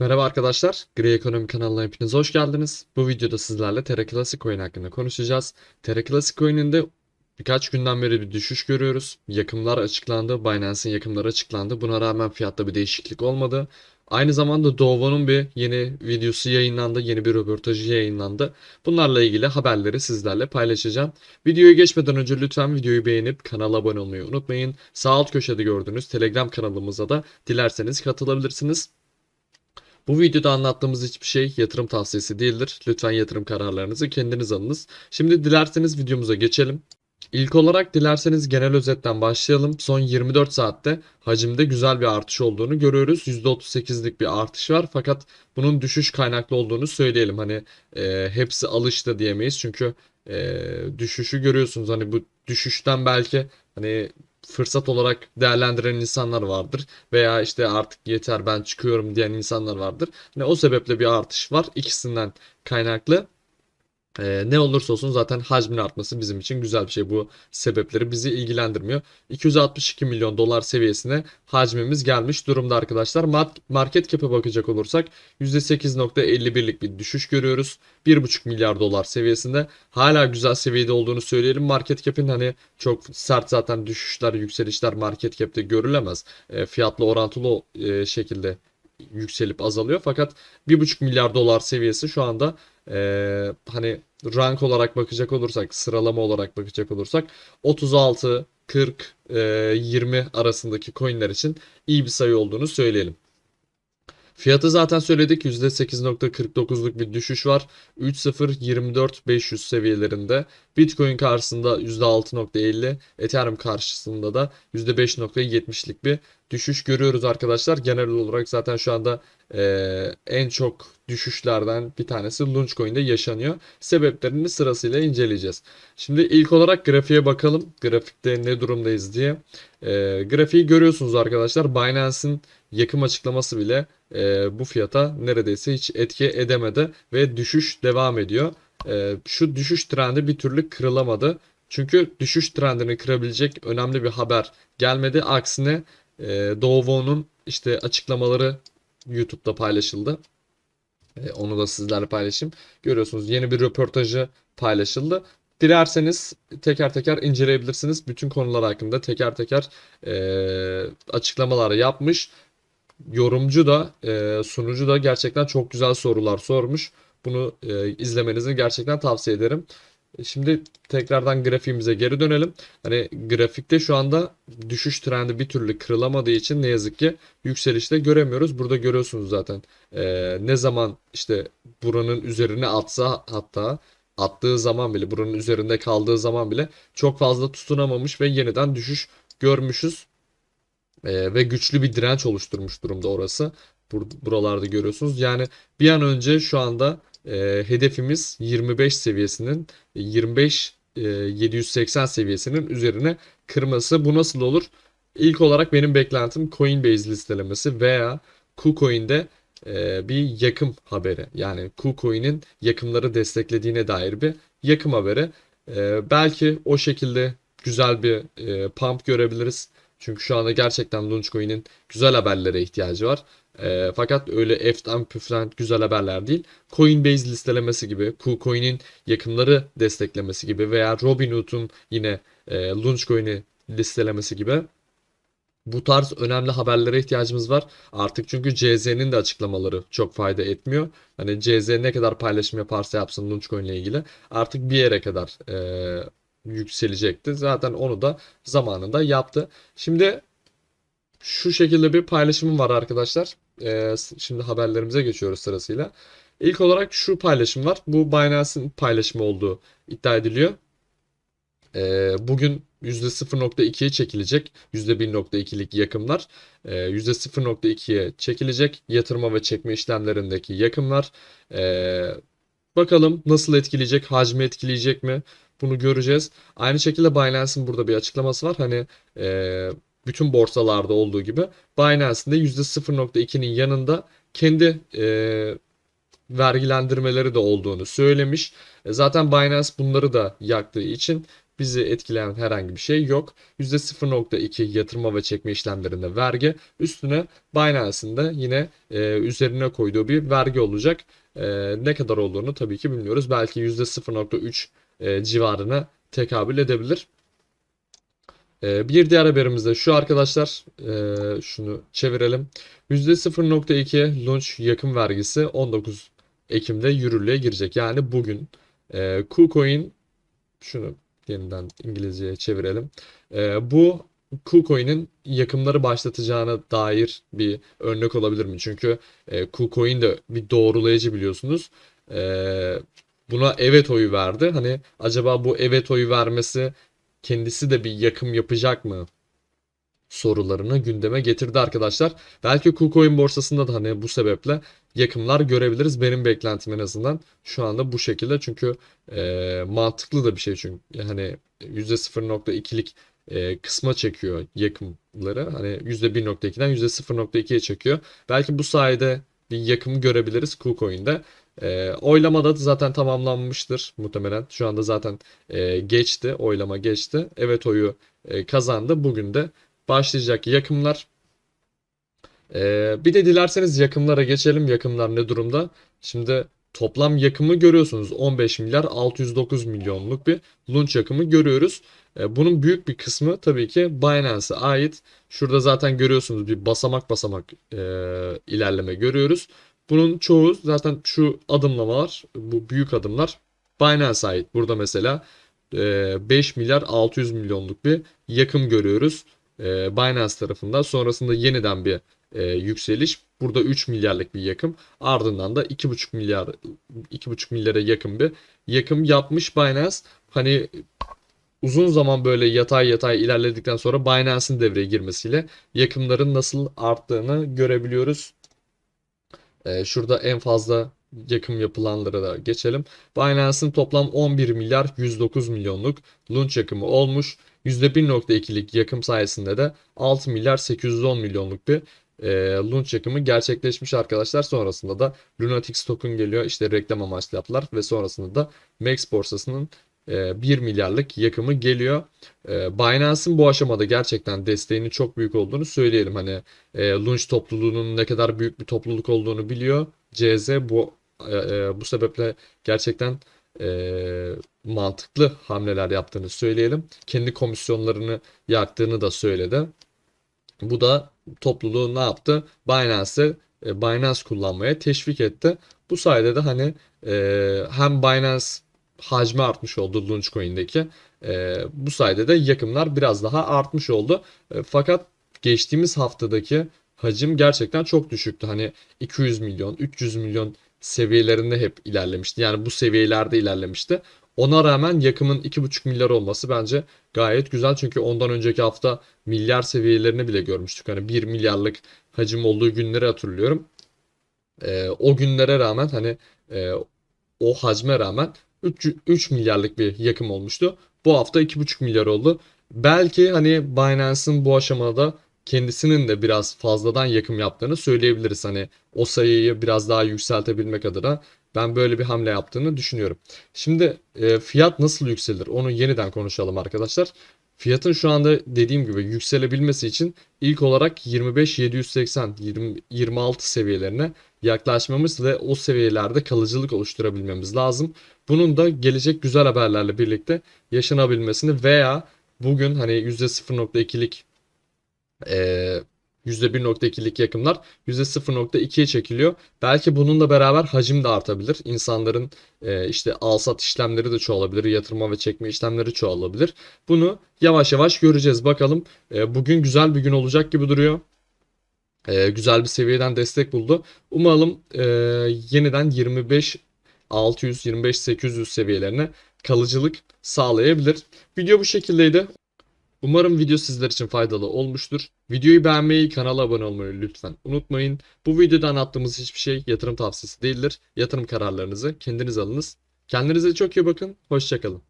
Merhaba arkadaşlar, Gri Ekonomi kanalına hepiniz hoş geldiniz. Bu videoda sizlerle Terra Classic Coin hakkında konuşacağız. Terra Classic Coin'inde birkaç günden beri bir düşüş görüyoruz. Yakımlar açıklandı, Binance'in yakımları açıklandı. Buna rağmen fiyatta bir değişiklik olmadı. Aynı zamanda Dovo'nun bir yeni videosu yayınlandı, yeni bir röportajı yayınlandı. Bunlarla ilgili haberleri sizlerle paylaşacağım. Videoya geçmeden önce lütfen videoyu beğenip kanala abone olmayı unutmayın. Sağ alt köşede gördüğünüz Telegram kanalımıza da dilerseniz katılabilirsiniz. Bu videoda anlattığımız hiçbir şey yatırım tavsiyesi değildir. Lütfen yatırım kararlarınızı kendiniz alınız. Şimdi dilerseniz videomuza geçelim. İlk olarak dilerseniz genel özetten başlayalım. Son 24 saatte hacimde güzel bir artış olduğunu görüyoruz. %38'lik bir artış var fakat bunun düşüş kaynaklı olduğunu söyleyelim. Hani e, hepsi alıştı diyemeyiz çünkü e, düşüşü görüyorsunuz. Hani bu düşüşten belki hani fırsat olarak değerlendiren insanlar vardır veya işte artık yeter ben çıkıyorum diyen insanlar vardır. Hani o sebeple bir artış var ikisinden kaynaklı. Ee, ne olursa olsun zaten hacmin artması bizim için güzel bir şey. Bu sebepleri bizi ilgilendirmiyor. 262 milyon dolar seviyesine hacmimiz gelmiş durumda arkadaşlar. Market cap'e bakacak olursak %8.51'lik bir düşüş görüyoruz. 1.5 milyar dolar seviyesinde. Hala güzel seviyede olduğunu söyleyelim. Market cap'in hani çok sert zaten düşüşler, yükselişler market cap'te görülemez. E, fiyatla orantılı e, şekilde yükselip azalıyor. Fakat 1.5 milyar dolar seviyesi şu anda e, hani rank olarak bakacak olursak, sıralama olarak bakacak olursak 36, 40, e, 20 arasındaki coinler için iyi bir sayı olduğunu söyleyelim. Fiyatı zaten söyledik %8.49'luk bir düşüş var. 3.024.500 seviyelerinde. Bitcoin karşısında %6.50, Ethereum karşısında da %5.70'lik bir düşüş görüyoruz arkadaşlar. Genel olarak zaten şu anda e, en çok düşüşlerden bir tanesi Launchcoin'de yaşanıyor. Sebeplerini sırasıyla inceleyeceğiz. Şimdi ilk olarak grafiğe bakalım. Grafikte ne durumdayız diye. E, grafiği görüyorsunuz arkadaşlar. Binance'in yakım açıklaması bile e, bu fiyata neredeyse hiç etki edemedi ve düşüş devam ediyor. E, şu düşüş trendi bir türlü kırılamadı. Çünkü düşüş trendini kırabilecek önemli bir haber gelmedi. Aksine e, Dovo'nun işte açıklamaları YouTube'da paylaşıldı. E, onu da sizlerle paylaşayım. Görüyorsunuz yeni bir röportajı paylaşıldı. Dilerseniz teker teker inceleyebilirsiniz. Bütün konular hakkında teker teker e, açıklamalar yapmış yorumcu da e, sunucu da gerçekten çok güzel sorular sormuş. Bunu e, izlemenizi gerçekten tavsiye ederim. Şimdi tekrardan grafiğimize geri dönelim. Hani grafikte şu anda düşüş trendi bir türlü kırılamadığı için ne yazık ki yükselişte göremiyoruz. Burada görüyorsunuz zaten e, ne zaman işte buranın üzerine atsa hatta attığı zaman bile buranın üzerinde kaldığı zaman bile çok fazla tutunamamış ve yeniden düşüş görmüşüz. E, ve güçlü bir direnç oluşturmuş durumda orası. Bur buralarda görüyorsunuz. Yani bir an önce şu anda e, hedefimiz 25 seviyesinin 25 e, 780 seviyesinin üzerine kırması. Bu nasıl olur? İlk olarak benim beklentim Coinbase listelemesi veya KuCoin'de e, bir yakım haberi. Yani KuCoin'in yakımları desteklediğine dair bir yakım haberi. E, belki o şekilde güzel bir e, pump görebiliriz. Çünkü şu anda gerçekten Launchcoin'in güzel haberlere ihtiyacı var. E, fakat öyle eften püflen güzel haberler değil. Coinbase listelemesi gibi, KuCoin'in yakınları desteklemesi gibi veya Robinhood'un yine e, Launchcoin'i listelemesi gibi bu tarz önemli haberlere ihtiyacımız var. Artık çünkü CZ'nin de açıklamaları çok fayda etmiyor. Hani CZ ne kadar paylaşım yaparsa yapsın Launchcoin ile ilgili artık bir yere kadar e, yükselecekti. Zaten onu da zamanında yaptı. Şimdi şu şekilde bir paylaşımım var arkadaşlar. Ee, şimdi haberlerimize geçiyoruz sırasıyla. İlk olarak şu paylaşım var. Bu Binance'in paylaşımı olduğu iddia ediliyor. Ee, bugün %0.2'ye çekilecek. %1.2'lik yakımlar. Ee, %0.2'ye çekilecek. Yatırma ve çekme işlemlerindeki yakımlar. Ee, bakalım nasıl etkileyecek? Hacmi etkileyecek mi? Bunu göreceğiz. Aynı şekilde Binance'in burada bir açıklaması var. Hani e, bütün borsalarda olduğu gibi Binance'in de %0.2'nin yanında kendi e, vergilendirmeleri de olduğunu söylemiş. E, zaten Binance bunları da yaktığı için bizi etkileyen herhangi bir şey yok. %0.2 yatırma ve çekme işlemlerinde vergi. Üstüne Binance'ın da yine e, üzerine koyduğu bir vergi olacak. E, ne kadar olduğunu tabii ki bilmiyoruz. Belki %0.3 e, civarına tekabül edebilir. E, bir diğer haberimiz de şu arkadaşlar. E, şunu çevirelim. %0.2 launch yakın vergisi 19 Ekim'de yürürlüğe girecek. Yani bugün e, KuCoin şunu yeniden İngilizceye çevirelim. E, bu KuCoin'in yakımları başlatacağına dair bir örnek olabilir mi? Çünkü e, KuCoin de bir doğrulayıcı biliyorsunuz. E, buna evet oyu verdi. Hani acaba bu evet oyu vermesi kendisi de bir yakım yapacak mı? sorularını gündeme getirdi arkadaşlar. Belki KuCoin borsasında da hani bu sebeple yakımlar görebiliriz. Benim beklentim en azından şu anda bu şekilde. Çünkü e, mantıklı da bir şey çünkü hani %0.2'lik e, kısma çekiyor yakımları. Hani %1.2'den %0.2'ye çekiyor. Belki bu sayede bir yakım görebiliriz KuCoin'de. E, oylamada da zaten tamamlanmıştır muhtemelen. Şu anda zaten e, geçti. Oylama geçti. Evet oyu e, kazandı. Bugün de başlayacak yakımlar. Ee, bir de dilerseniz yakımlara geçelim. Yakımlar ne durumda? Şimdi toplam yakımı görüyorsunuz. 15 milyar 609 milyonluk bir launch yakımı görüyoruz. Ee, bunun büyük bir kısmı tabii ki Binance'a ait. Şurada zaten görüyorsunuz bir basamak basamak e, ilerleme görüyoruz. Bunun çoğu zaten şu adımlamalar, bu büyük adımlar Binance'a ait. Burada mesela e, 5 milyar 600 milyonluk bir yakım görüyoruz e, Binance tarafından. Sonrasında yeniden bir e, yükseliş. Burada 3 milyarlık bir yakım. Ardından da 2,5 milyar 2,5 milyara yakın bir yakım yapmış Binance. Hani uzun zaman böyle yatay yatay ilerledikten sonra Binance'ın devreye girmesiyle yakımların nasıl arttığını görebiliyoruz. E, şurada en fazla yakım yapılanlara da geçelim. Binance'ın toplam 11 milyar 109 milyonluk launch yakımı olmuş. %1.2'lik yakım sayesinde de 6 milyar 810 milyonluk bir e, launch yakımı gerçekleşmiş arkadaşlar. Sonrasında da Lunatics token geliyor. İşte reklam amaçlı yaptılar ve sonrasında da Max borsasının 1 milyarlık yakımı geliyor. Binance'ın bu aşamada gerçekten desteğinin çok büyük olduğunu söyleyelim. Hani launch topluluğunun ne kadar büyük bir topluluk olduğunu biliyor. CZ bu bu sebeple gerçekten mantıklı hamleler yaptığını söyleyelim. Kendi komisyonlarını yaktığını da söyledi. Bu da topluluğu ne yaptı? Binance'e Binance kullanmaya teşvik etti. Bu sayede de hani hem Binance hacmi artmış oldu Launchcoin'deki. E, bu sayede de yakımlar biraz daha artmış oldu. E, fakat geçtiğimiz haftadaki hacim gerçekten çok düşüktü. Hani 200 milyon, 300 milyon seviyelerinde hep ilerlemişti. Yani bu seviyelerde ilerlemişti. Ona rağmen yakımın 2,5 milyar olması bence gayet güzel. Çünkü ondan önceki hafta milyar seviyelerini bile görmüştük. Hani 1 milyarlık hacim olduğu günleri hatırlıyorum. E, o günlere rağmen hani e, o hacme rağmen 3, 3 milyarlık bir yakım olmuştu. Bu hafta 2,5 milyar oldu. Belki hani Binance'ın bu aşamada kendisinin de biraz fazladan yakım yaptığını söyleyebiliriz. Hani o sayıyı biraz daha yükseltebilmek adına ben böyle bir hamle yaptığını düşünüyorum. Şimdi e, fiyat nasıl yükselir onu yeniden konuşalım arkadaşlar. Fiyatın şu anda dediğim gibi yükselebilmesi için ilk olarak 25-780, 20, 26 seviyelerine yaklaşmamız ve o seviyelerde kalıcılık oluşturabilmemiz lazım. Bunun da gelecek güzel haberlerle birlikte yaşanabilmesini veya bugün hani %0.2'lik e, %1.2'lik yakımlar %0.2'ye çekiliyor. Belki bununla beraber hacim de artabilir. İnsanların e, işte alsat işlemleri de çoğalabilir. Yatırma ve çekme işlemleri çoğalabilir. Bunu yavaş yavaş göreceğiz. Bakalım e, bugün güzel bir gün olacak gibi duruyor. E, güzel bir seviyeden destek buldu. Umalım e, yeniden 25 600 25 800 seviyelerine kalıcılık sağlayabilir. Video bu şekildeydi. Umarım video sizler için faydalı olmuştur. Videoyu beğenmeyi, kanala abone olmayı lütfen unutmayın. Bu videoda anlattığımız hiçbir şey yatırım tavsiyesi değildir. Yatırım kararlarınızı kendiniz alınız. Kendinize çok iyi bakın. Hoşçakalın.